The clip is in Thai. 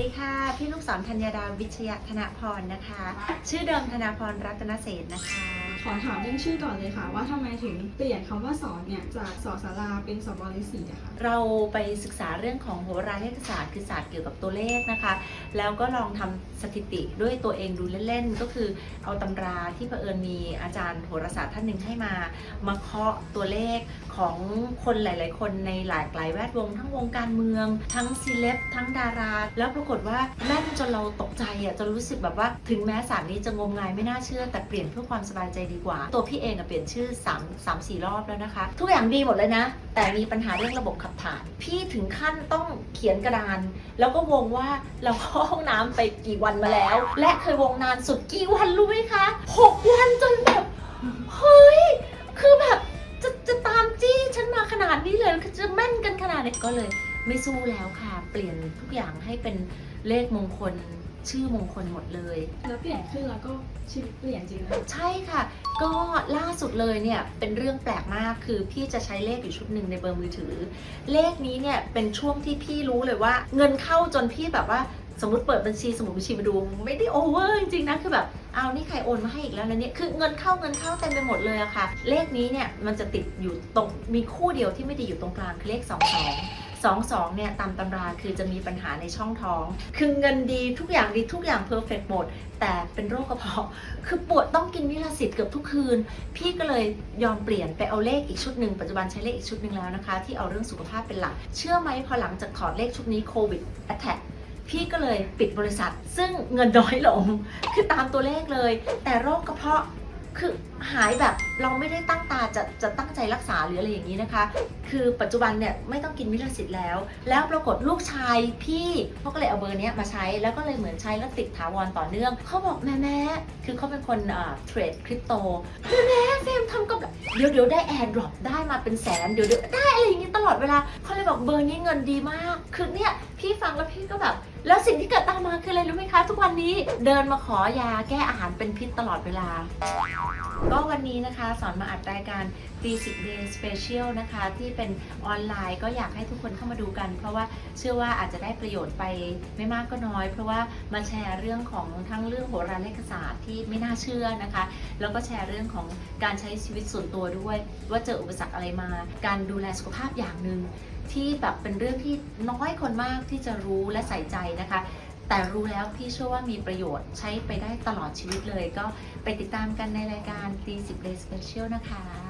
ดีค่ะ พี่ลูกศรธัญญาดาวิชยธนพรนะคะ ชื่อเดิมธนาพรรัตนเศรษฐ์นะคะ ขอถามเรื่องชื่อก่อนเลยค่ะ ว่าทำไมถึงเปลี่ยนคำว่าสอนเนี่ยจากสอสาราเป็นสบริสีอะค่ะเราไปศึกษาเรื่องของโหราเลขศาสตร์คือศาสตร์เกี่ยวกับตัวเลขนะคะ แล้วก็ลองทำสถิติด้วยตัวเองดูเล่นๆ ก็คือเอาตำราที่เผอิญมีอาจารย์โหราศาสตร์ท่านหนึ่งให้มา มาเคาะตัวเลขของคนหลาย ๆ คนในหลากหลายแวดวง ทั้งวงการเมือง ทั้งซีเลบทั้งดารา แล้วปรากฏว่าแม่นจนเราตกใจอะจนรู้สึกแบบว่า ถึงแม้ศารนี้จะงมงายไม่น่าเชื่อ แต่เปลี่ยนเพื่อความสบายใจดีกว่า ตัวพี่เองอะเปลี่ยนชื่อ3 3 4รอบแล้วนะคะ ทุกอย่างดีหมดเลยนะ แต่มีปัญหาเรื่องระบบขับถ่ายพี่ถึงขั้นต้องเขียนกระดาน แล้วก็วงว่าเราเข้าห้องน้ำไปกี่วันมาแล้ว และเคยวงนานสุดกี่วันรู้ไหมคะหกวันจนแบบเฮ้ยคือแบบจะจะตามจี้ฉันมาขนาดนี้เลยคือจะแม่นกันขนาดนี้ก็เลย ไม่สู้แล้วค่ะ เปลี่ยนทุกอย่างให้เป็นเลขมงคลชื่อมงคลหมดเลย แล้วเปลี่ยนขึ้นแล้วก็ชีวิตเปลี่ยนจริงนะใช่ค่ะ ก็ล่าสุดเลยเนี่ยเป็นเรื่องแปลกมากคือพี่จะใช้เลขอยู่ชุดหนึ่งในเบอร์มือถือ เลขนี้เนี่ยเป็นช่วงที่พี่รู้เลยว่า เงินเข้าจนพี่แบบว่าสมมติเปิดบัญชีสมุดบัญชีมาดู ไม่ได้โอเวอร์จริงๆนะคือแบบเอานี่ใครโอนมาให้อีกแล้วนะเนี่ยคือเงินเข้าเงินเข้าเต็มไปหมดเลยอะค่ะ เลขนี้เนี่ยมันจะติดอยู่ตรงมีคู่เดียวที่ไม่ได้อยู่ตรงกลางคือเลข2 2 2 2เนี่ยตามตำราคือจะมีปัญหาในช่องท้อง คือเงินดีทุกอย่างดีทุกอย่างเพอร์เฟกหมด แต่เป็นโรคกระเพาะ คือปวดต้องกินวิลาสิตเกือบทุกคืน พี่ก็เลยยอมเปลี่ยนไปเอาเลขอีกชุดหนึ่งปัจจุบันใช้เลขอีกชุดหนึ่งแล้วนะคะ ที่เอาเรื่องสุขภาพเป็นหลัก เชื่อไหมพอหลังจากถอดเลขชุดนี้โควิดแอทแทกพี่ก็เลยปิดบริษัท ซึ่งเงินน้อยลง คือตามตัวเลขเลย แต่โรคกระเพาะ คือหายแบบเราไม่ได้ตั้งตาจะจะตั้งใจรักษาหรืออะไรอย่างนี้นะคะ คือปัจจุบันเนี่ยไม่ต้องกินวิลาสิตแล้ว แล้วปรากฏลูกชายพี่เขาก็เลยเอาเบอร์นี้มาใช้แล้วก็เลยเหมือนใช้แล้วติดถาวรต่อเนื่องเขาบอกแม่แม่คือเขาเป็นคนเทรดคริปโตแม่แม่เฟมทำกับเดี๋ยวเดี๋ยวได้แอร์ดรอปได้มาเป็นแสนเดี๋ยวเดี๋ยวได้อะไรอย่างงี้ตลอดเวลาเขาเลยบอกเบอร์นี้เงินดีมากคือเนี่ยพี่ฟังแล้วพี่ก็แบบ แล้วสิ่งที่เกิด คืออะไรรู้ไหมคะ ทุกวันนี้เดินมาขอยาแก้อาหารเป็นพิษตลอดเวลา ก็วันนี้นะคะ สอนมาอัดรายการ Basic Day Special นะคะ ที่เป็นออนไลน์ก็อยากให้ทุกคนเข้ามาดูกัน เพราะว่าเชื่อว่าอาจจะได้ประโยชน์ไปไม่มากก็น้อย เพราะว่ามาแชร์เรื่องของทั้งเรื่องโหราเลขศาสตร์ที่ไม่น่าเชื่อนะคะ แล้วก็แชร์เรื่องของการใช้ชีวิตส่วนตัวด้วย ว่าเจออุปสรรคอะไรมา การดูแลสุขภาพอย่างหนึ่งที่แบบเป็นเรื่องที่น้อยคนมากที่จะรู้และใส่ใจนะคะ แต่รู้แล้วพี่เชื่อว่ามีประโยชน์ใช้ไปได้ตลอดชีวิตเลย ก็ไปติดตามกันในรายการ D10 Day Special นะคะ